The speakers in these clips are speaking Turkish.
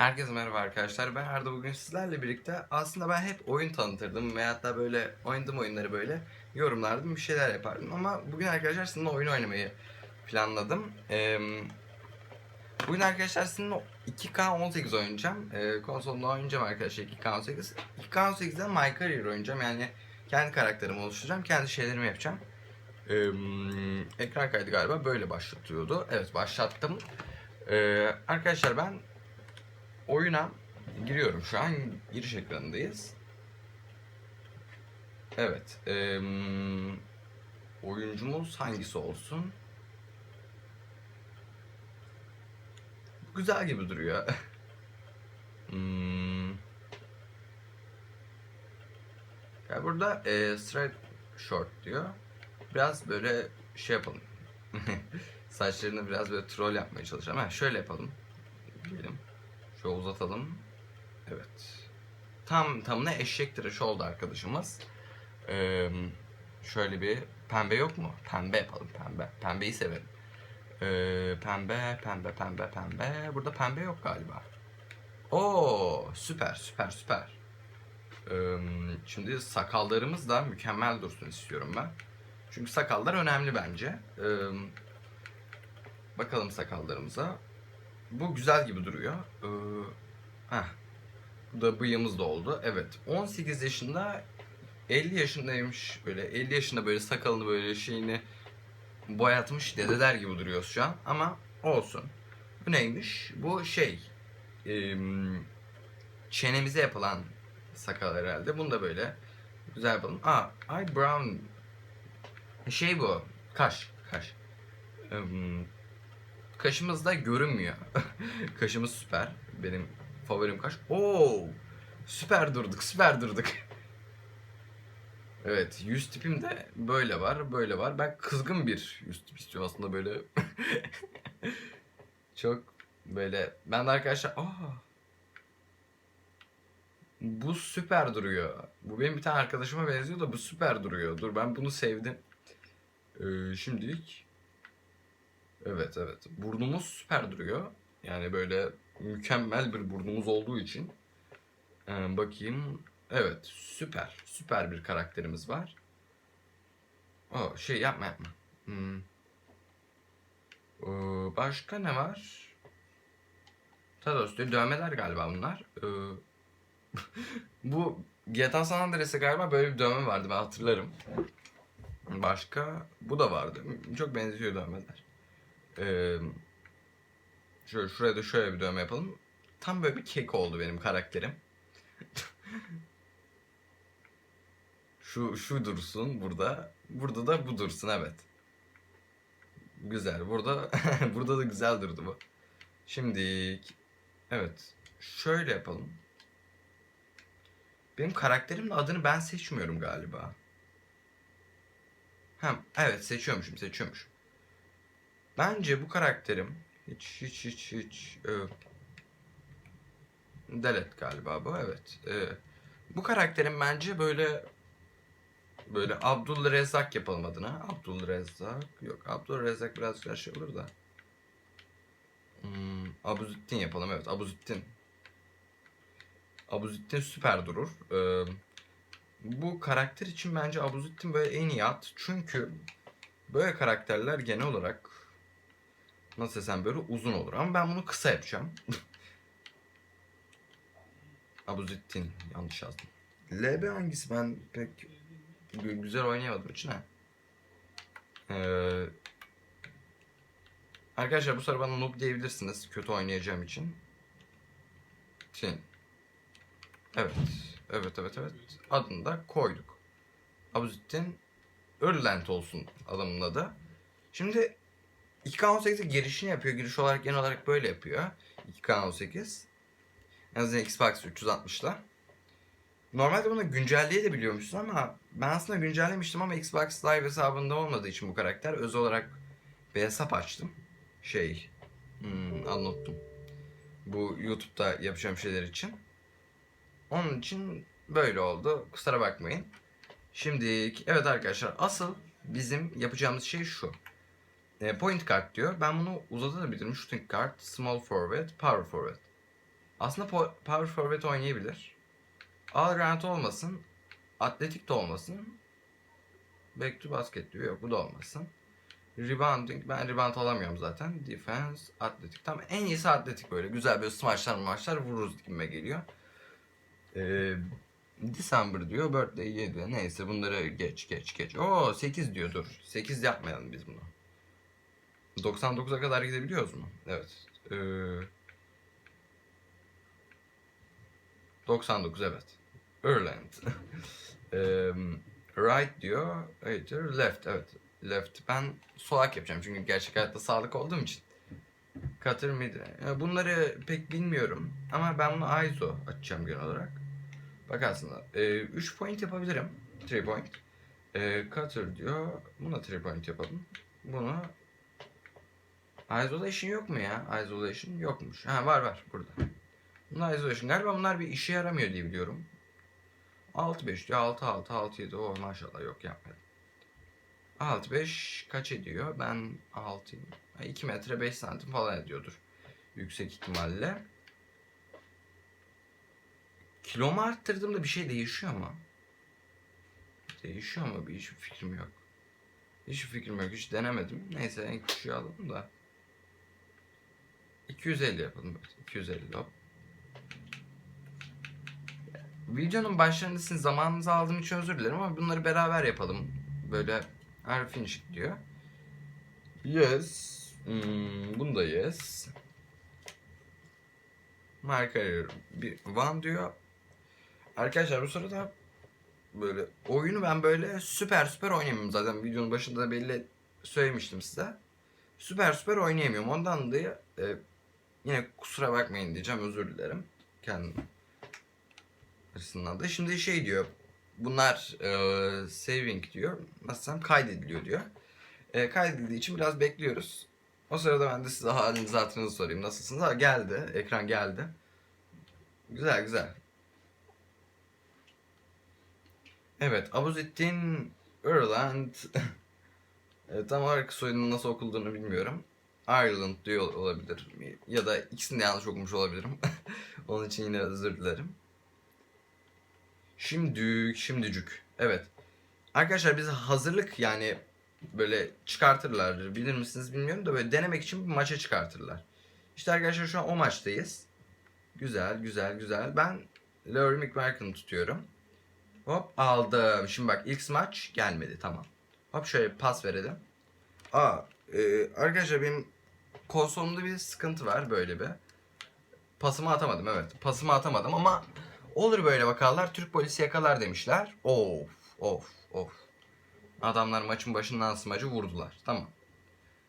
Herkese merhaba arkadaşlar. Ben Arda bugün sizlerle birlikte aslında ben hep oyun tanıtırdım ve hatta böyle oynadığım oyunları böyle yorumlardım, bir şeyler yapardım. Ama bugün arkadaşlar sizinle oyun oynamayı planladım. Ee, bugün arkadaşlar sizinle 2K18 oynayacağım. Ee, konsolumda oynayacağım arkadaşlar 2K18. 2K18'de My Career oynayacağım. Yani kendi karakterimi oluşturacağım, kendi şeylerimi yapacağım. Ee, ekran kaydı galiba böyle başlatıyordu. Evet başlattım. Ee, arkadaşlar ben oyuna giriyorum. Şu an giriş ekranındayız. Evet. eee, oyuncumuz hangisi olsun? Güzel gibi duruyor. hmm. Ya burada eee straight short diyor. Biraz böyle şey yapalım. Saçlarını biraz böyle troll yapmaya çalışalım. Ha şöyle yapalım. Diyelim. Şöyle uzatalım. Evet. Tam tamına eşek tıraşı oldu arkadaşımız. Ee, şöyle bir pembe yok mu? Pembe yapalım pembe. Pembeyi severim. Ee, pembe, pembe, pembe, pembe. Burada pembe yok galiba. Oo, süper, süper, süper. Ee, şimdi sakallarımız da mükemmel dursun istiyorum ben. Çünkü sakallar önemli bence. Ee, bakalım sakallarımıza. Bu güzel gibi duruyor. Ee, heh. Bu da bıyığımız da oldu. Evet. 18 yaşında 50 yaşındaymış. Böyle 50 yaşında böyle sakalını böyle şeyini boyatmış dedeler gibi duruyor şu an. Ama olsun. Bu neymiş? Bu şey e, çenemize yapılan sakal herhalde. Bunu da böyle güzel yapalım. Aa, eyebrow şey bu. Kaş. Kaş. Em, Kaşımız da görünmüyor. Kaşımız süper. Benim favorim kaş. Oo! Süper durduk, süper durduk. Evet, yüz tipim de böyle var, böyle var. Ben kızgın bir yüz tip istiyorum aslında böyle. Çok böyle. Ben de arkadaşlar, aa! Bu süper duruyor. Bu benim bir tane arkadaşıma benziyor da bu süper duruyor. Dur ben bunu sevdim. Ee, şimdilik Evet evet. Burnumuz süper duruyor. Yani böyle mükemmel bir burnumuz olduğu için. Ee, bakayım. Evet süper. Süper bir karakterimiz var. O şey yapma yapma. Hmm. Ee, başka ne var? Tados diyor. Dövmeler galiba bunlar. Ee, bu GTA San Andreas'te galiba böyle bir dövme vardı ben hatırlarım. Başka bu da vardı. Çok benziyor dövmeler. Şöyle şuraya da şöyle bir dövme yapalım. Tam böyle bir kek oldu benim karakterim. şu şu dursun burada. Burada da bu dursun evet. Güzel. Burada burada da güzel durdu bu. Şimdi evet. Şöyle yapalım. Benim karakterimin adını ben seçmiyorum galiba. Hem evet seçiyormuşum, seçiyormuşum. Bence bu karakterim hiç hiç hiç hiç e, Delet galiba bu evet. E, bu karakterim bence böyle böyle Abdülrezzak yapalım adına. Abdülrezzak yok Abdülrezzak biraz şey olur da. Hmm, Abuzittin yapalım evet Abuzittin. Abuzittin süper durur. E, bu karakter için bence Abuzittin böyle en iyi at. Çünkü böyle karakterler genel olarak nasıl desem böyle uzun olur. Ama ben bunu kısa yapacağım. Abuzittin yanlış yazdım. LB hangisi ben pek gü- güzel oynayamadığım için ha. Ee, arkadaşlar bu sefer bana noob diyebilirsiniz kötü oynayacağım için. Şey. Evet. Evet evet evet. Adını da koyduk. Abuzittin Örlent olsun adamın adı. Şimdi 2K18'e girişini yapıyor. Giriş olarak genel olarak böyle yapıyor. 2K18. En azından Xbox 360'la. Normalde bunu güncelleyebiliyormuşsun ama ben aslında güncellemiştim ama Xbox Live hesabında olmadığı için bu karakter özel olarak bir hesap açtım. Şey, hmm, anlattım. Bu YouTube'da yapacağım şeyler için. Onun için böyle oldu. Kusura bakmayın. Şimdi evet arkadaşlar asıl bizim yapacağımız şey şu. E, point guard diyor. Ben bunu uzatabilirim. Shooting guard, small forward, power forward. Aslında po- power forward oynayabilir. All round olmasın. Atletik de olmasın. Back to basket diyor. Yok bu da olmasın. Rebounding. Ben rebound alamıyorum zaten. Defense, atletik. Tamam en iyisi atletik böyle. Güzel böyle smaçlar maçlar vururuz gibime geliyor. Ee, December diyor. Birthday 7. Neyse bunları geç geç geç. Oo 8 diyor dur. 8 yapmayalım biz bunu. 99'a kadar gidebiliyoruz mu? Evet. Ee, 99 evet. Erland. Ee, right diyor. Diyor. Left evet. Left. Ben solak yapacağım çünkü gerçek hayatta sağlık olduğum için. Cutter mid. Ya Bunları pek bilmiyorum. Ama ben bunu ISO açacağım genel olarak. Bak aslında. 3 point yapabilirim. 3 point. Ee, cutter diyor. Buna 3 point yapalım. Bunu Isolation yok mu ya? Isolation yokmuş. Ha var var burada. Bunlar isolation. Galiba bunlar bir işe yaramıyor diye biliyorum. 6-5 diyor. 6-6, 6-7. Oh maşallah yok yapmadım. 6-5 kaç ediyor? Ben 6 2 metre 5 santim falan ediyordur. Yüksek ihtimalle. Kilomu arttırdığımda bir şey değişiyor mu? Değişiyor mu? Bir hiçbir fikrim yok. Hiçbir fikrim yok. Hiç denemedim. Neyse en küçüğü alalım da. 250 yapalım. Evet, 250 hop. Videonun başlarında sizin zamanınızı aldığım için özür dilerim ama bunları beraber yapalım. Böyle her finish diyor. Yes. Hmm, bunu da yes. Marka bir one diyor. Arkadaşlar bu sırada böyle oyunu ben böyle süper süper oynayamıyorum zaten videonun başında da belli söylemiştim size. Süper süper oynayamıyorum. Ondan dolayı e, yine kusura bakmayın diyeceğim özür dilerim. Kendim açısından da. Şimdi şey diyor. Bunlar e, saving diyor. Nasıl desem kaydediliyor diyor. E, kaydedildiği için biraz bekliyoruz. O sırada ben de size halinizi hatırınızı sorayım. Nasılsınız? Ha geldi. Ekran geldi. Güzel güzel. Evet. Abuzettin Ireland. e, tam olarak soyadının nasıl okulduğunu bilmiyorum. Ireland diyor olabilir. Ya da ikisini de yanlış okumuş olabilirim. Onun için yine özür dilerim. Şimdük, şimdicük. Evet. Arkadaşlar bize hazırlık yani böyle çıkartırlar. Bilir misiniz bilmiyorum da böyle denemek için bir maça çıkartırlar. İşte arkadaşlar şu an o maçtayız. Güzel, güzel, güzel. Ben Laurie McMarkin'ı tutuyorum. Hop aldım. Şimdi bak ilk maç gelmedi tamam. Hop şöyle pas verelim. Aa e, arkadaşlar benim konsolumda bir sıkıntı var böyle bir. Pasımı atamadım evet. Pasımı atamadım ama olur böyle bakarlar Türk polisi yakalar demişler. Of of of. Adamlar maçın başından smacı vurdular. Tamam.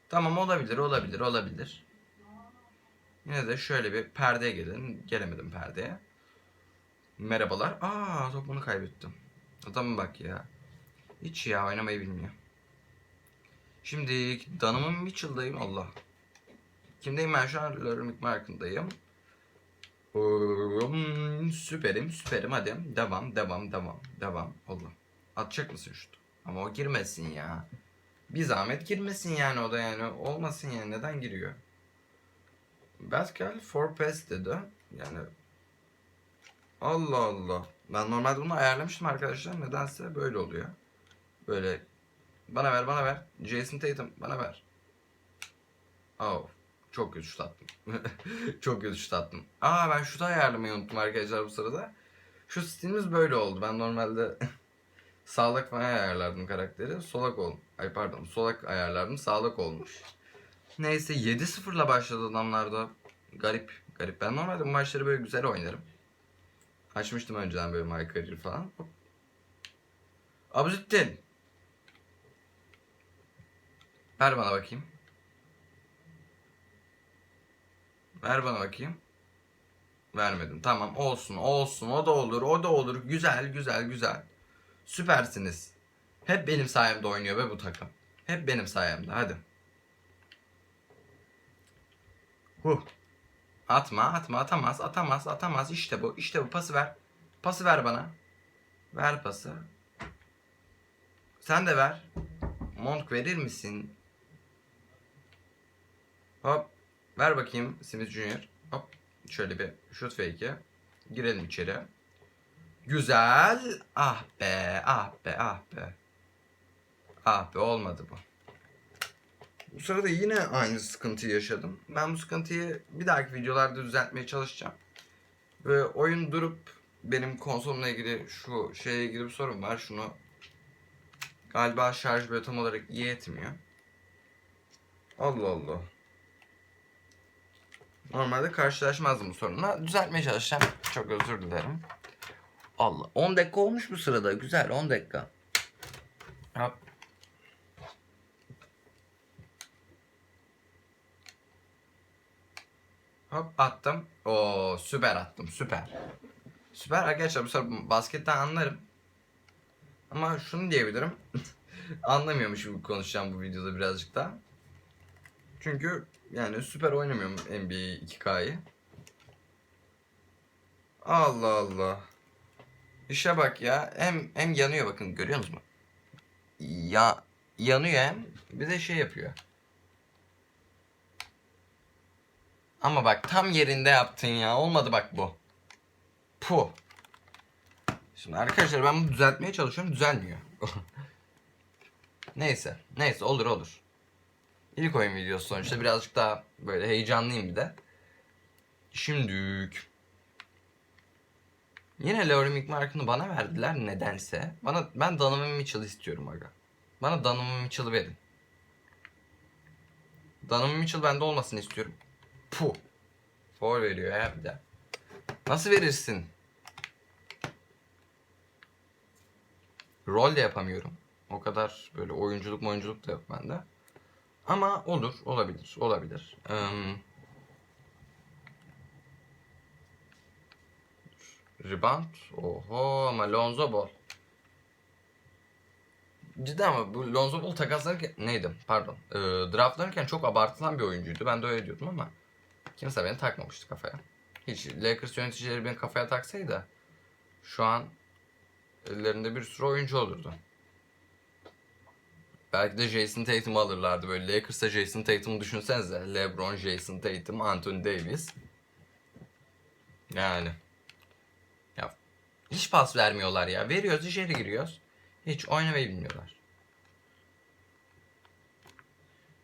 Tamam olabilir olabilir olabilir. Yine de şöyle bir perdeye gelin. Gelemedim perdeye. Merhabalar. Aa topunu kaybettim. Adama bak ya. Hiç ya oynamayı bilmiyor. Şimdi Donovan Mitchell'dayım Allah. Kimdeyim ben şu an? Laurie McMarkin'dayım. Hmm, süperim süperim hadi. Devam devam devam devam. Allah. Atacak mısın şutu? Ama o girmesin ya. Bir zahmet girmesin yani o da yani. Olmasın yani neden giriyor? Pascal for pass dedi. Yani Allah Allah. Ben normalde bunu ayarlamıştım arkadaşlar. Nedense böyle oluyor. Böyle bana ver bana ver. Jason Tatum bana ver. Oh. Çok kötü şut attım. çok kötü şut attım. Aa ben şutu ayarlamayı unuttum arkadaşlar bu sırada. Şu stilimiz böyle oldu. Ben normalde sağlak falan ayarlardım karakteri. Solak ol. Ay pardon solak ayarlardım. Sağlak olmuş. Neyse 7-0'la başladı adamlarda. Garip. Garip. Ben normalde bu maçları böyle güzel oynarım. Açmıştım önceden böyle My Career falan. Abuzittin. Ver bana bakayım. Ver bana bakayım. Vermedim. Tamam olsun olsun o da olur o da olur. Güzel güzel güzel. Süpersiniz. Hep benim sayemde oynuyor be bu takım. Hep benim sayemde hadi. Huh. Atma atma atamaz atamaz atamaz işte bu işte bu pası ver. Pası ver bana. Ver pası. Sen de ver. Monk verir misin? Hop. Ver bakayım Smith Junior. Hop. Şöyle bir şut fake'e. Girelim içeri. Güzel. Ah be, ah be, ah be. Ah be olmadı bu. Bu sırada yine aynı sıkıntıyı yaşadım. Ben bu sıkıntıyı bir dahaki videolarda düzeltmeye çalışacağım. Ve oyun durup benim konsolumla ilgili şu şeye ilgili bir sorun var. Şunu galiba şarj böyle tam olarak iyi etmiyor. Allah Allah. Normalde karşılaşmazdım bu sorunla. Düzeltmeye çalışacağım. Çok özür dilerim. Allah. 10 dakika olmuş bu sırada. Güzel 10 dakika. Hop. Hop attım. Oo süper attım süper. Süper arkadaşlar bu sefer basketten anlarım. Ama şunu diyebilirim. Anlamıyormuş gibi konuşacağım bu videoda birazcık daha. Çünkü yani süper oynamıyorum NBA 2K'yı. Allah Allah. İşe bak ya. Hem hem yanıyor bakın görüyor musunuz? Ya yanıyor hem bir de şey yapıyor. Ama bak tam yerinde yaptın ya. Olmadı bak bu. Puh. Şimdi arkadaşlar ben bunu düzeltmeye çalışıyorum. Düzelmiyor. neyse. Neyse olur olur. İlk oyun videosu sonuçta birazcık daha böyle heyecanlıyım bir de. Şimdilik. Yine Laurie McMarkin'ı bana verdiler nedense. Bana ben Donovan Mitchell istiyorum aga. Bana Donovan Mitchell'ı verin. Donovan Mitchell bende olmasını istiyorum. Puh. Foul veriyor ya bir de. Nasıl verirsin? Rol de yapamıyorum. O kadar böyle oyunculuk oyunculuk da yok bende. Ama olur, olabilir, olabilir. Eee Rebound. Oho ama Lonzo Ball. Cidden ama bu Lonzo Ball takaslanırken neydi? Pardon. Ee, draftlanırken çok abartılan bir oyuncuydu. Ben de öyle diyordum ama kimse beni takmamıştı kafaya. Hiç Lakers yöneticileri beni kafaya taksaydı şu an ellerinde bir sürü oyuncu olurdu. Belki de Jason Tatum'u alırlardı böyle. Lakers'ta Jason Tatum'u düşünsenize. LeBron, Jason Tatum, Anthony Davis. Yani. Ya hiç pas vermiyorlar ya. Veriyoruz içeri giriyoruz. Hiç oynamayı bilmiyorlar.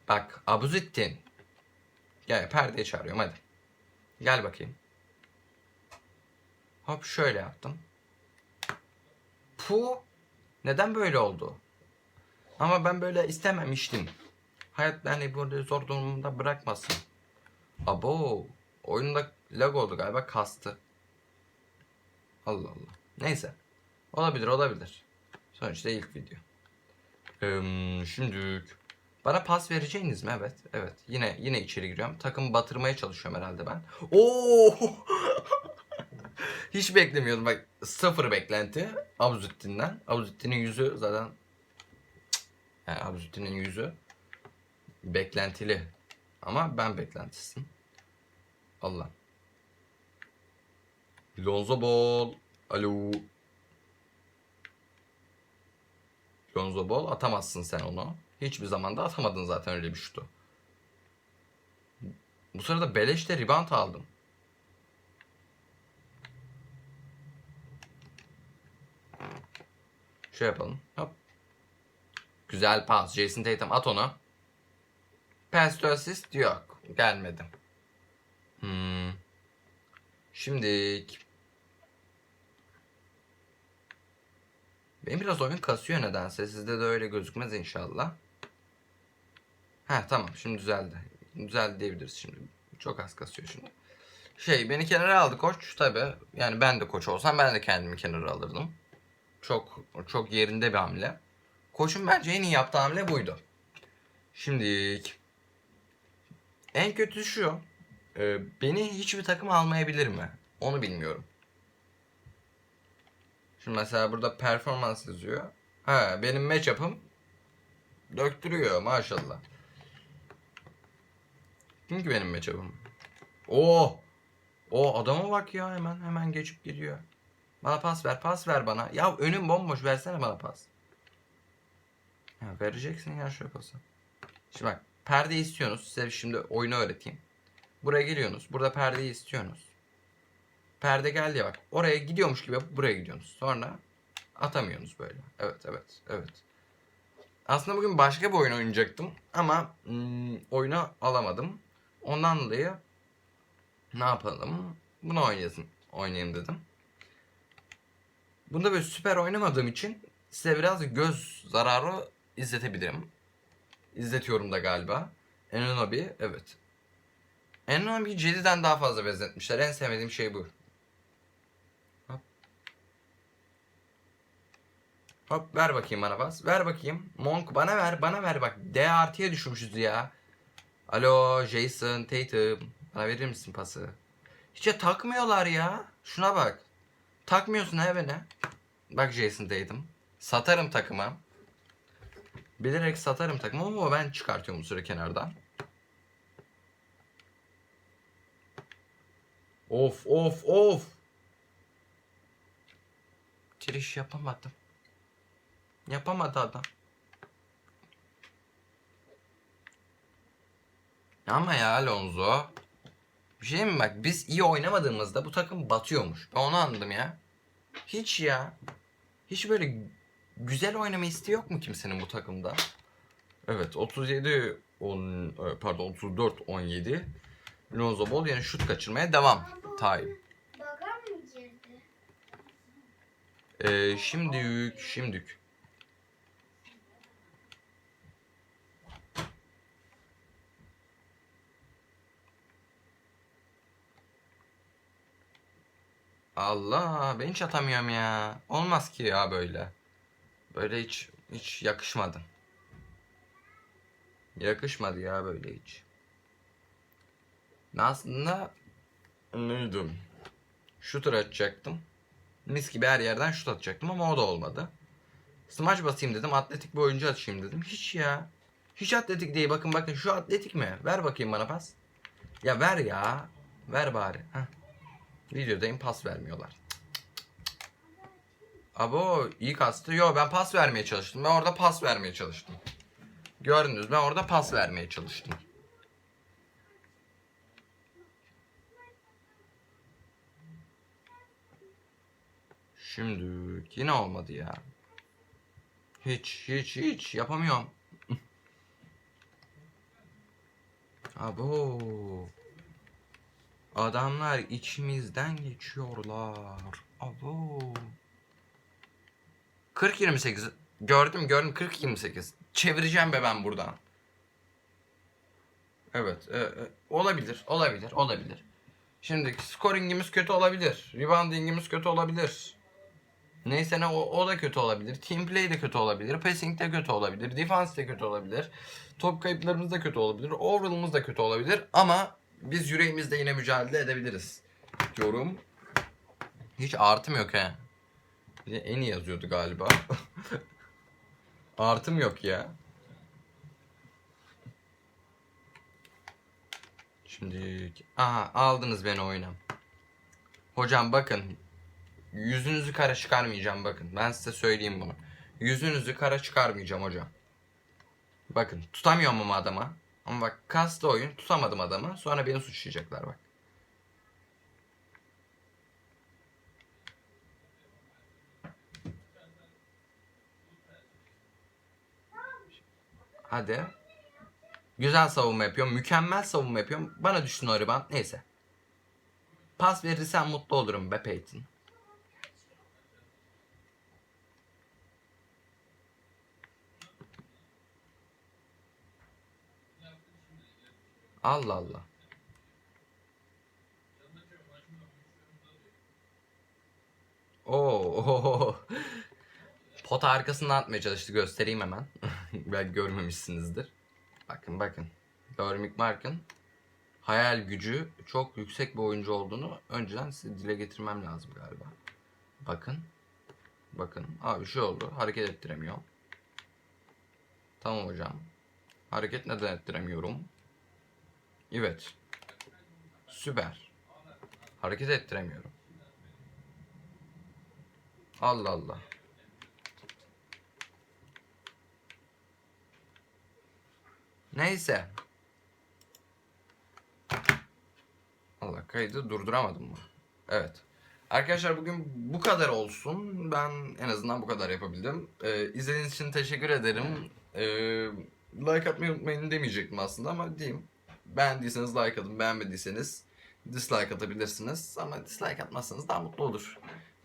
Bak Abuzittin. Gel perdeye çağırıyorum hadi. Gel bakayım. Hop şöyle yaptım. Pu. Neden böyle oldu? Ama ben böyle istememiştim. Hayat beni burada zor durumda bırakmasın. Abo. Oyunda lag oldu galiba kastı. Allah Allah. Neyse. Olabilir olabilir. Sonuçta ilk video. Ee, şimdi bana pas vereceğiniz mi? Evet. Evet. Yine yine içeri giriyorum. Takımı batırmaya çalışıyorum herhalde ben. Oo! Hiç beklemiyordum bak. Sıfır beklenti. Abuzittin'den. Abuzittin'in yüzü zaten yani Abuzittin'in yüzü beklentili. Ama ben beklentisin. Allah. Lonzo Ball. Alo. Lonzo Ball atamazsın sen onu. Hiçbir zaman da atamadın zaten öyle bir şutu. Bu sırada beleşte rebound aldım. Şey yapalım. Hop. Güzel pas. Jason Tatum at onu. Pass to assist yok. Gelmedi. Hmm. Şimdi benim biraz oyun kasıyor nedense. Sizde de öyle gözükmez inşallah. Ha tamam şimdi düzeldi. Düzeldi diyebiliriz şimdi. Çok az kasıyor şimdi. Şey beni kenara aldı koç tabi. Yani ben de koç olsam ben de kendimi kenara alırdım. Çok çok yerinde bir hamle. Koçun bence en iyi yaptığı hamle buydu. Şimdi en kötüsü şu. e, beni hiçbir takım almayabilir mi? Onu bilmiyorum. Şimdi mesela burada performans yazıyor. Ha benim matchup'ım döktürüyor maşallah. Kim ki benim matchup'ım? Oo! O adama bak ya hemen hemen geçip gidiyor. Bana pas ver, pas ver bana. Ya önüm bomboş versene bana pas. Ya vereceksin ya şu pası. Şimdi bak perde istiyorsunuz. Size şimdi oyunu öğreteyim. Buraya geliyorsunuz. Burada perdeyi istiyorsunuz. Perde geldi ya bak. Oraya gidiyormuş gibi buraya gidiyorsunuz. Sonra atamıyorsunuz böyle. Evet evet evet. Aslında bugün başka bir oyun oynayacaktım ama hmm, oyunu alamadım. Ondan dolayı ne yapalım? Bunu oynayasın. Oynayayım dedim. Bunda böyle süper oynamadığım için size biraz göz zararı izletebilirim. İzletiyorum da galiba. Enonobi evet. Enonobi'yi Jedi'den daha fazla benzetmişler. En sevmediğim şey bu. Hop. Hop ver bakayım bana bas. Ver bakayım. Monk bana ver. Bana ver bak. D artıya düşmüşüz ya. Alo Jason Tatum. Bana verir misin pası? Hiç ya takmıyorlar ya. Şuna bak. Takmıyorsun he beni. Bak Jason Tatum. Satarım takımı. Bilerek satarım takımı ama ben çıkartıyorum bu süre kenardan. Of of of. Giriş yapamadım. Yapamadı adam. Ama ya Alonso. Bir şey mi bak biz iyi oynamadığımızda bu takım batıyormuş. Ben onu anladım ya. Hiç ya. Hiç böyle güzel oynama isteği yok mu kimsenin bu takımda? Evet 37 10 e, pardon 34 17 Lonzo Ball yani şut kaçırmaya devam. Time. Ee, şimdilik şimdilik. Allah ben hiç atamıyorum ya. Olmaz ki ya böyle. Böyle hiç hiç yakışmadı. Yakışmadı ya böyle hiç. Aslında neydi? Shooter açacaktım. Mis gibi her yerden şut atacaktım ama o da olmadı. Smaç basayım dedim. Atletik bir oyuncu açayım dedim. Hiç ya. Hiç atletik değil. Bakın bakın şu atletik mi? Ver bakayım bana pas. Ya ver ya. Ver bari. Heh. Videodayım pas vermiyorlar. Abo iyi kastı. Yo ben pas vermeye çalıştım. Ben orada pas vermeye çalıştım. Gördünüz ben orada pas vermeye çalıştım. Şimdi yine olmadı ya. Hiç hiç hiç yapamıyorum. Abo. Adamlar içimizden geçiyorlar. Abo. 40 28. Gördüm gördüm 40 28. Çevireceğim be ben buradan. Evet, e, e, olabilir, olabilir, olabilir. Şimdi scoringimiz kötü olabilir. Reboundingimiz kötü olabilir. Neyse ne o, o da kötü olabilir. Team play de kötü olabilir. Passing de kötü olabilir. Defense de kötü olabilir. Top kayıplarımız da kötü olabilir. Overall'ımız da kötü olabilir. Ama biz yüreğimizde yine mücadele edebiliriz. Diyorum. Hiç artım yok he. En iyi yazıyordu galiba. Artım yok ya. Şimdi aha aldınız beni oyuna. Hocam bakın yüzünüzü kara çıkarmayacağım bakın. Ben size söyleyeyim bunu. Yüzünüzü kara çıkarmayacağım hocam. Bakın tutamıyorum ama adama. Ama bak kastı oyun tutamadım adamı. Sonra beni suçlayacaklar bak. Hadi. Güzel savunma yapıyorum. Mükemmel savunma yapıyorum. Bana düştün o rebound. Neyse. Pas verirsen mutlu olurum be Peyton. Allah Allah. Oo. Pot arkasından atmaya çalıştı. Göstereyim hemen. Belki görmemişsinizdir. Bakın bakın. Görmük Mark'ın hayal gücü çok yüksek bir oyuncu olduğunu önceden size dile getirmem lazım galiba. Bakın. Bakın. Abi şu oldu. Hareket ettiremiyorum. Tamam hocam. Hareket neden ettiremiyorum? Evet. Süper. Hareket ettiremiyorum. Allah Allah. Neyse. kaydı durduramadım mı? Evet. Arkadaşlar bugün bu kadar olsun. Ben en azından bu kadar yapabildim. Ee, izlediğiniz için teşekkür ederim. Ee, like atmayı unutmayın demeyecektim aslında ama diyeyim. Beğendiyseniz like atın, beğenmediyseniz dislike atabilirsiniz. Ama dislike atmazsanız daha mutlu olur.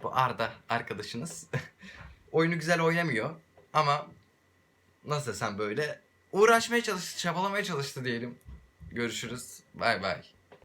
Bu Arda arkadaşınız. Oyunu güzel oynamıyor ama nasıl desem böyle uğraşmaya çalıştı, çabalamaya çalıştı diyelim. Görüşürüz. Bay bay.